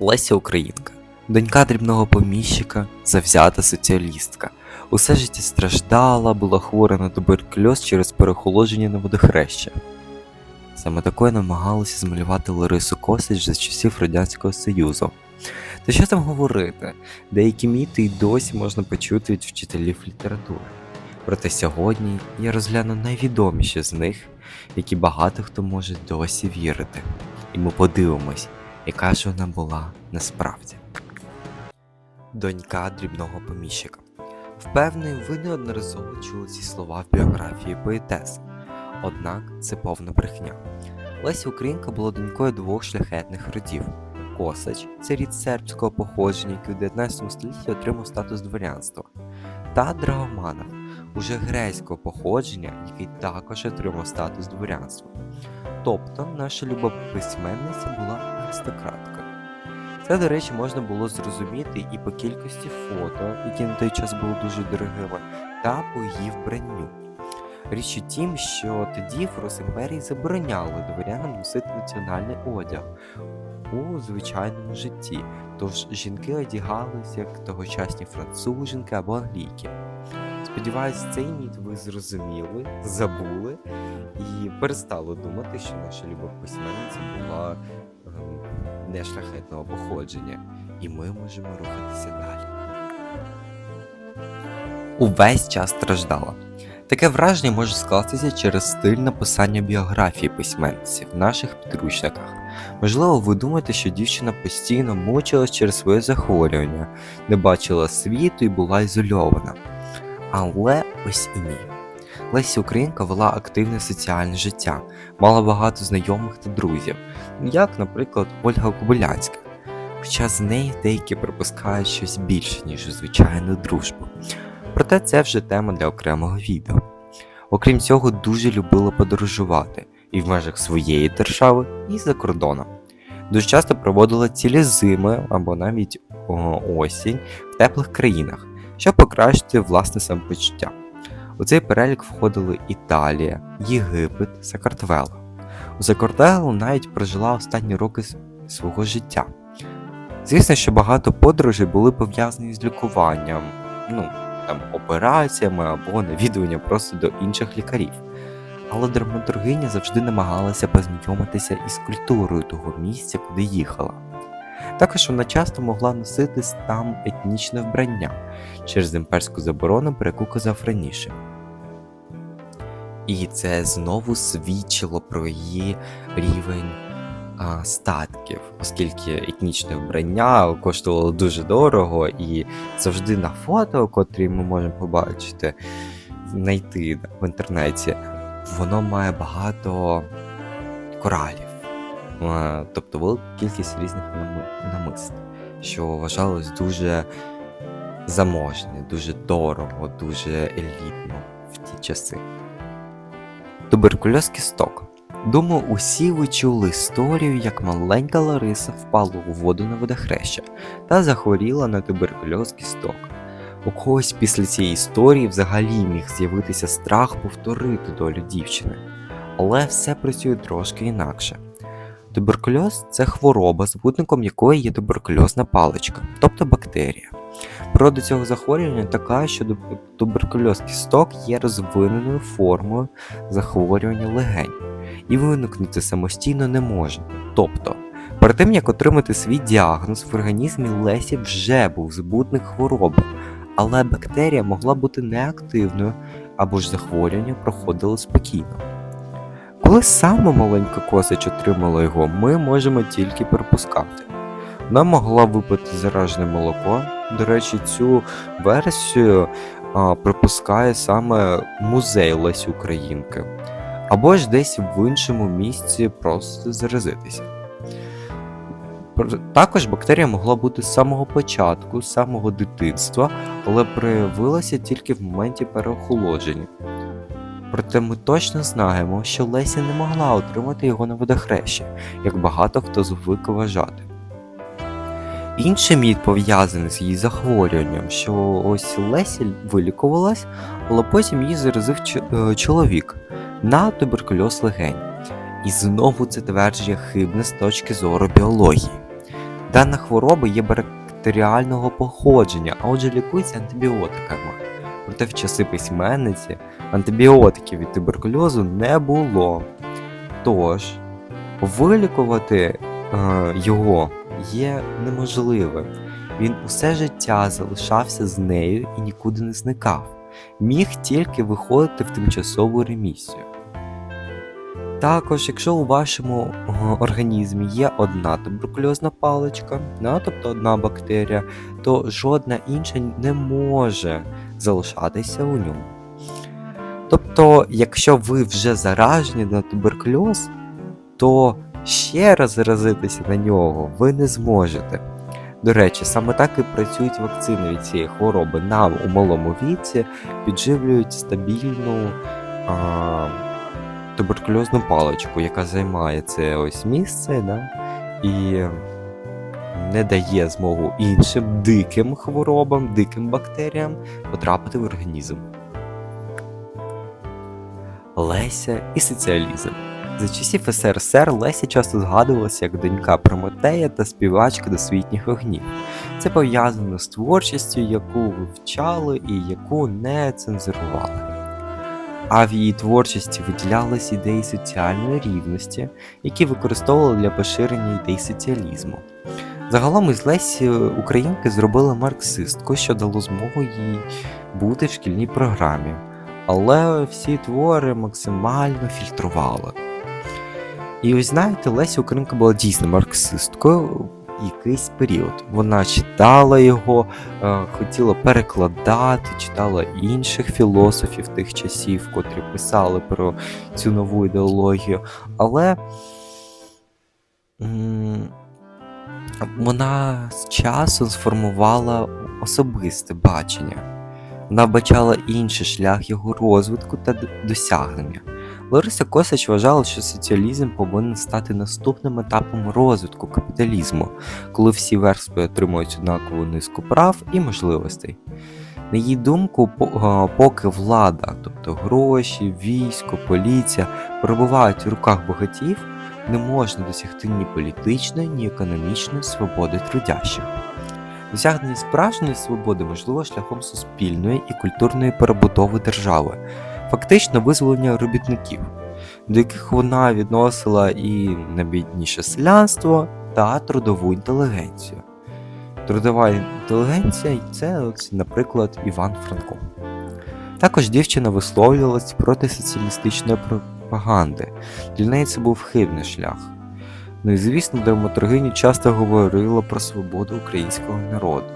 Леся Українка, донька дрібного поміщика, завзята соціалістка. Усе життя страждала, була хвора на туберкульоз через перехолодження на водохреща. Саме такою намагалася змалювати Ларису Косич за часів Радянського Союзу. Та що там говорити, деякі міти й досі можна почути від вчителів літератури. Проте сьогодні я розгляну найвідоміші з них, які багато хто може досі вірити. І ми подивимось, яка ж вона була насправді. Донька дрібного поміщика. Впевнений, ви неодноразово чули ці слова в біографії поетеси. Однак це повна брехня. Леся Українка була донькою двох шляхетних родів. Косач це рід сербського походження, який у 19 столітті отримав статус дворянства, та Драгоманов, уже грецького походження, який також отримав статус дворянства. Тобто наша люба письменниця була аристократкою. Це, до речі, можна було зрозуміти і по кількості фото, які на той час були дуже дорогими, та по її вбранню. Річ у тім, що тоді в Росімперії забороняли дворянам носити національний одяг у звичайному житті, тож жінки одягалися як тогочасні француженки або англійки. Сподіваюсь, цей міт ви зрозуміли, забули і перестали думати, що наша люба письменниця була не шляхетного походження, і ми можемо рухатися далі. Увесь час страждала. Таке враження може скластися через стиль написання біографії письменниці в наших підручниках. Можливо, ви думаєте, що дівчина постійно мучилась через своє захворювання, не бачила світу і була ізольована. Але ось і ні. Леся Українка вела активне соціальне життя, мала багато знайомих та друзів, як, наприклад, Ольга Кобилянська. Хоча з неї деякі припускають щось більше, ніж звичайну дружбу. Проте це вже тема для окремого відео. Окрім цього, дуже любила подорожувати і в межах своєї держави, і за кордоном. Дуже часто проводила цілі зими або навіть о, осінь в теплих країнах, щоб покращити власне самопочуття. У цей перелік входили Італія, Єгипет, Сакартвело. У Сакартвело навіть прожила останні роки свого життя. Звісно, що багато подорожей були пов'язані з лікуванням, ну, там, операціями або навідуванням просто до інших лікарів. Але драматургиня завжди намагалася познайомитися із культурою того місця, куди їхала. Також вона часто могла носити там етнічне вбрання через імперську заборону, про яку казав раніше. І це знову свідчило про її рівень а, статків, оскільки етнічне вбрання коштувало дуже дорого, і завжди на фото, котрі ми можемо побачити, знайти в інтернеті, воно має багато коралів, тобто велику кількість різних нами- намист, що вважалось дуже заможне, дуже дорого, дуже елітно в ті часи. Туберкульоз кісток. Думаю, усі ви чули історію, як маленька Лариса впала у воду на водохреща та захворіла на туберкульоз кісток. У когось після цієї історії взагалі міг з'явитися страх повторити долю дівчини. Але все працює трошки інакше. Туберкульоз це хвороба, збутником якої є туберкульозна паличка, тобто бактерія. Природа цього захворювання така, що туб- туберкульоз кісток є розвиненою формою захворювання легень і виникнути самостійно не може. Тобто, перед тим як отримати свій діагноз, в організмі Лесі вже був збутник хвороби, але бактерія могла бути неактивною або ж захворювання проходило спокійно. Коли саме маленька косич отримала його, ми можемо тільки припускати. Вона могла випити заражене молоко. До речі, цю версію а, припускає саме музей Лесі Українки, або ж десь в іншому місці просто заразитися. Також бактерія могла бути з самого початку, з самого дитинства, але проявилася тільки в моменті переохолодження. Проте ми точно знаємо, що Леся не могла отримати його на водохрещі, як багато хто звик вважати. Інший міт пов'язаний з її захворюванням, що ось Леся вилікувалась, але потім її заразив е, чоловік на туберкульоз легень. І знову це твердження хибне з точки зору біології. Дана хвороба є бактеріального походження, а отже лікується антибіотиками. Проте в часи письменниці антибіотиків від туберкульозу не було. Тож, вилікувати е, його є неможливим. Він усе життя залишався з нею і нікуди не зникав. Міг тільки виходити в тимчасову ремісію. Також, якщо у вашому е, організмі є одна туберкульозна паличка, да, тобто одна бактерія, то жодна інша не може залишатися у ньому. Тобто, якщо ви вже заражені на туберкульоз, то ще раз заразитися на нього ви не зможете. До речі, саме так і працюють вакцини від цієї хвороби. Нам у малому віці підживлюють стабільну а, туберкульозну паличку, яка займає це ось місце, да, і не дає змогу іншим диким хворобам, диким бактеріям потрапити в організм. Леся і соціалізм. За часів СРСР Леся часто згадувалася як донька Прометея та співачка досвітніх вогнів. Це пов'язано з творчістю, яку вивчали і яку не цензурували. А в її творчості виділялись ідеї соціальної рівності, які використовували для поширення ідей соціалізму. Загалом із Лесі Українки зробили марксистку, що дало змогу їй бути в шкільній програмі, але всі твори максимально фільтрували. І ось знаєте, Леся Українка була дійсно марксисткою якийсь період. Вона читала його, е, хотіла перекладати, читала інших філософів тих часів, котрі писали про цю нову ідеологію. Але вона з часом сформувала особисте бачення. Вона бачала інший шлях його розвитку та досягнення. Лариса Косач вважала, що соціалізм повинен стати наступним етапом розвитку капіталізму, коли всі верстви отримують однакову низку прав і можливостей. На її думку, поки влада, тобто гроші, військо, поліція перебувають у руках багатіїв, не можна досягти ні політичної, ні економічної свободи трудящих. Досягнення справжньої свободи можливо шляхом суспільної і культурної перебудови держави, фактично визволення робітників, до яких вона відносила і найбідніше селянство та трудову інтелігенцію. Трудова інтелігенція це, наприклад, Іван Франко. Також дівчина висловлювалась проти соціалістичної пропаганди. Для неї це був хибний шлях. Ну і звісно, драматургиня часто говорила про свободу українського народу,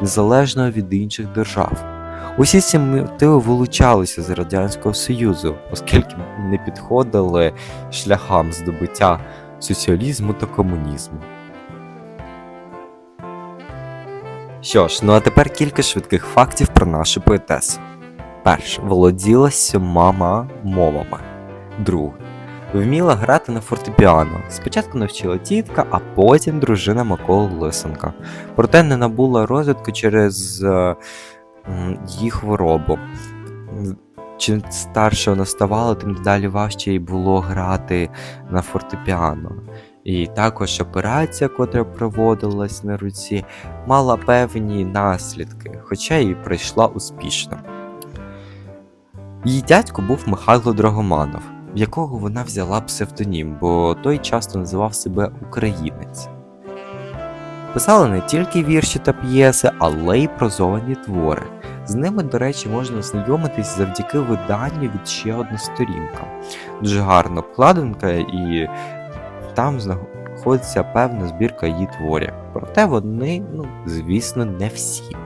незалежно від інших держав. Усі ці мотиви вилучалися з Радянського Союзу, оскільки не підходили шляхам здобуття соціалізму та комунізму. Що ж, ну а тепер кілька швидких фактів про нашу поетесу. Перше, володіла сьомама мовами. Друге, вміла грати на фортепіано. Спочатку навчила тітка, а потім дружина Миколи Лисенка. Проте не набула розвитку через е, її хворобу. Чим старше вона ставала, тим далі важче їй було грати на фортепіано. І також операція, котра проводилась на руці, мала певні наслідки, хоча і пройшла успішно. Її дядько був Михайло Драгоманов, в якого вона взяла псевдонім, бо той часто називав себе українець. Писала не тільки вірші та п'єси, але й прозовані твори. З ними, до речі, можна ознайомитись завдяки виданню від ще одна сторінка. Дуже гарна обкладинка, і там знаходиться певна збірка її творів. Проте вони, ну, звісно, не всі.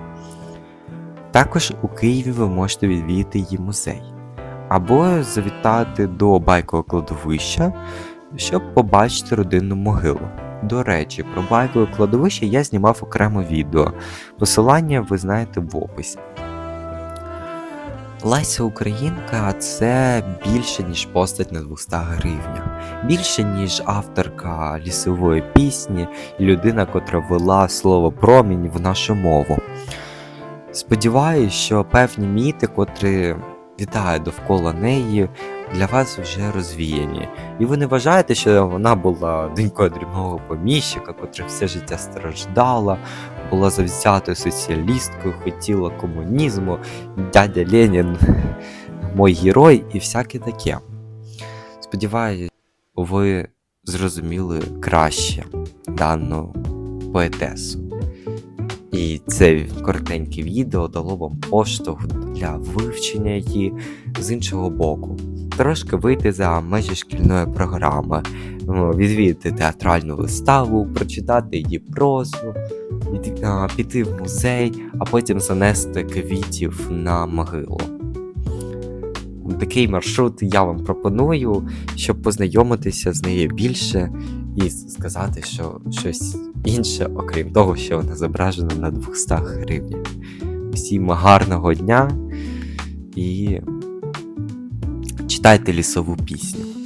Також у Києві ви можете відвідати її музей або завітати до байкового кладовища, щоб побачити родинну могилу. До речі, про байкове кладовище я знімав окремо відео. Посилання ви знаєте в описі. Леся Українка це більше, ніж постать на 200 гривнях, більше, ніж авторка лісової пісні і людина, котра вела слово промінь в нашу мову. Сподіваюсь, що певні міти, котрі вітають довкола неї, для вас вже розвіяні. І ви не вважаєте, що вона була донькою дрібного поміщика, котра все життя страждала, була завзятою соціалісткою, хотіла комунізму, дядя Ленін, мой герой і всяке таке. Сподіваюсь, ви зрозуміли краще дану поетесу. І це коротеньке відео дало вам поштовх для вивчення її з іншого боку. Трошки вийти за межі шкільної програми, відвідати театральну виставу, прочитати її прозу, піти в музей, а потім занести квітів на могилу. Такий маршрут я вам пропоную, щоб познайомитися з нею більше і сказати, що щось інше, окрім того, що вона зображена на 200 гривнях. Всім гарного дня і читайте лісову пісню.